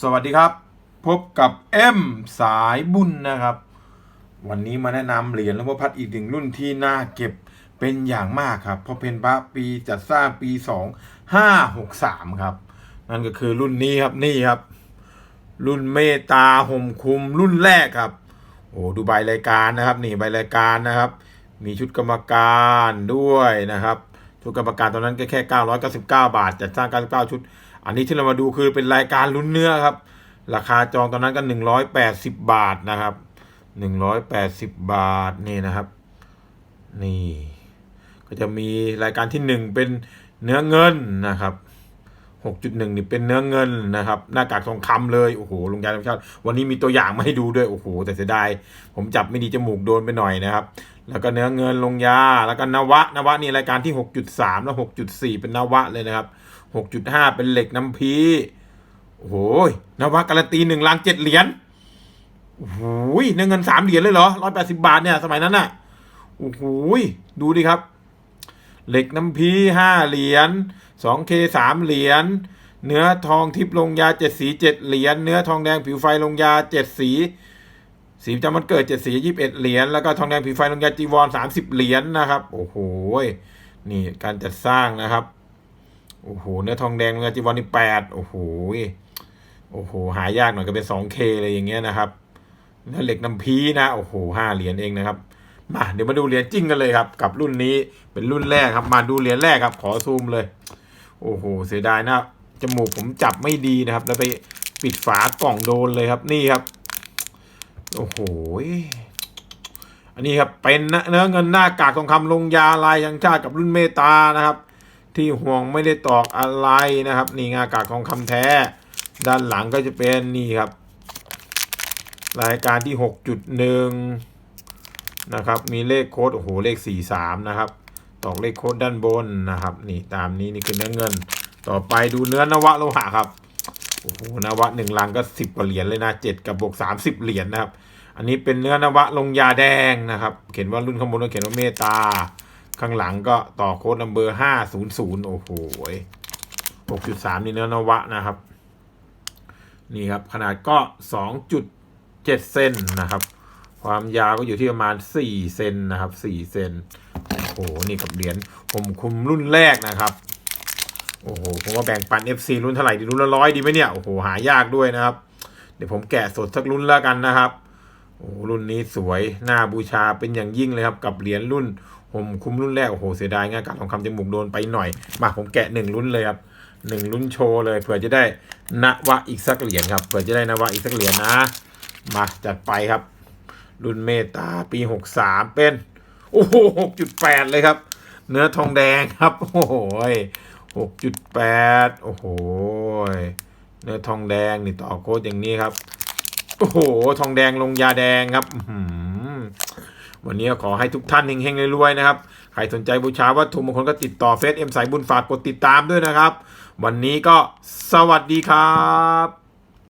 สวัสดีครับ พบกับเอ็มสายบุญนะครับ วันนี้มาแนะนำเหรียญหลวงพ่อพัดอีกหนึ่งรุ่นที่น่าเก็บเป็นอย่างมากครับเพราะเป็นพระปีจัดสร้างปี 2563 ครับ นั่นก็คือรุ่นนี้ครับนี่ครับ รุ่นเมตตาห่มคุมรุ่นแรกครับ โอ้ดูใบรายการนะครับ นี่ใบรายการนะครับ มีชุดกรรมการด้วยนะครับ ชุดกรรมการตอนนั้นก็แค่ 999 บาทจัดสร้าง 99 ชุด อันนี้ที่เรามาดูคือเป็นรายการลุ้นเนื้อครับ ราคาจองตอนนั้นก็ 180 บาทนะครับ 180 บาทนี่นะครับ นี่ ก็จะมีรายการที่ 1 เป็นเนื้อเงินนะครับ 6.1นี่เป็นเนื้อเงินนะครับ หน้ากากทองคำเลยโอ้โหลุงยาธรรมชาติวันนี้มีตัวอย่างมาให้ดูด้วยโอ้โหแต่เสียดายผมจับไม่ดีจมูกโดนไปหน่อยนะครับ แล้วก็เนื้อเงินลงยาแล้วก็นวะนวะนี่รายการที่ 6.3 แล้ว 6.4 เป็นนวะเลยนะครับ 6.5 เป็นเหล็กน้ำพีโอ้โหนวะการันตีหนึ่งลานเจ็ดเหรียญโอ้โหเนื้อเงินสามเหรียญเลยเหรอร้อยแปดสิบาทเนี่ยสมัยนั้นน่ะโอ้โหดูดิครับ เหล็กน้ำพีห้าเหรียญสองเคสามเหรียญ เนื้อทองทิพย์ลงยาเจ็ดสีเจ็ดเหรียญ เนื้อทองแดงผิวไฟลงยาเจ็ดสี สีจำวันเกิดเจ็ดสียี่สิบเอ็ดเหรียญ แล้วก็ทองแดงผิวไฟลงยาจีวรสามสิบเหรียญนะครับ โอ้โห นี่การจัดสร้างนะครับ โอ้โห เนื้อทองแดงลงยาจีวรนี่แปดโอ้โห โอ้โห หายากหน่อยก็เป็นสองเคเลยอย่างเงี้ยนะครับ แล้วเหล็กน้ำพีนะ โอ้โหห้าเหรียญเองนะครับ มาเดี๋ยวมาดูเหรียญจริงกันเลยครับกับรุ่นนี้เป็นรุ่นแรกครับมาดูเหรียญแรกครับขอซูมเลย โอ้โหเสียดายนะจมูกผมจับไม่ดีนะครับ แล้วไปปิดฝากล่องโดนเลยครับนี่ครับ โอ้โหอันนี้ครับเป็นเนื้อเงินหน้ากากทองคำลงยาลายยังชาติกับรุ่นเมตานะครับ ที่ห่วงไม่ได้ตอกอะไรนะครับ นี่งากากทองคำแท้ ด้านหลังก็จะเป็นนี่ครับ รายการที่6.1น นะครับ มีเลขโค้ดโอ้โหเลข 43 นะครับตอกเลขโค้ดด้านบนนะครับ นี่ตามนี้นี่คือเนื้อเงิน ต่อไปดูเนื้อนวะโลหะครับโอ้โหนวะหนึ่งลังก็ 10กว่าเหรียญเลยนะ7กับบวก30 เหรียญนะครับ อันนี้เป็นเนื้อนวะลงยาแดงนะครับ เขียนว่ารุ่นข้างบนก็เขียนว่าเมตา ข้างหลังก็ต่อโค้ดนัมเบอร์ห้าศูนย์ศูนย์โอ้โหหกจุดสามนี่เนื้อนวะนะครับนี่ครับขนาดก็สองจุดเจ็ดเซนนะครับ ความยาวก็อยู่ที่ประมาณสี่เซนนะครับสี่เซน โอ้โห นี่กับเหรียญผมคุมรุ่นแรกนะครับ โอ้โห ผมว่าแบ่งปัน FC รุ่นเท่าไหร่ดีรุ่นละร้อยดีไหมเนี่ย โอ้โห หายากด้วยนะครับ เดี๋ยวผมแกะสดสักรุ่นแล้วกันนะครับ โอ้รุ่นนี้สวย น่าบูชาเป็นอย่างยิ่งเลยครับ กับเหรียญรุ่น ผมคุ้มรุ่นแรก โอ้โห เสียดายงานการทองคำจมูกโดนไปหน่อย มาผมแกะหนึ่งรุ่นเลยครับหนึ่งรุ่นโชว์เลยเผื่อจะได้นวะอีกสักเหรียญครับเผื่อจะได้นวะอีกสักเหรียญนะ มาจัดไปครับ รุ่นเมตาปีหกสามเป็น โอ้โหหกจุดแปดเลยครับ เนื้อทองแดงครับ โอ้โหหกจุดแปดโอ้โห เนื้อทองแดงนี่ต่อโค้ดอย่างนี้ครับ โอ้โห ทองแดงลงยาแดงครับวันนี้ขอให้ทุกท่านเฮงๆรวยๆนะครับ ใครสนใจบูชาวัตถุมงคลก็ติดต่อเฟซเอ็มสายบุญฝากกดติดตามด้วยนะครับ วันนี้ก็สวัสดีครับ